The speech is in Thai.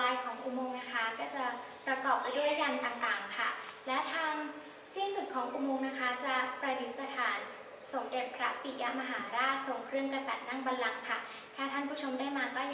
ลายของอุโมงค์นะคะ ก็จะประกอบไปด้วยยันต่างๆค่ะ และทางสิ้นสุดของอุโมงค์นะคะ จะประดิษฐานสมเด็จพระปิยมหาราชทรงเครื่องกษัตริย์นั่งบัลลังก์ค่ะ ถ้าท่านผู้ชมได้มาก็อย่า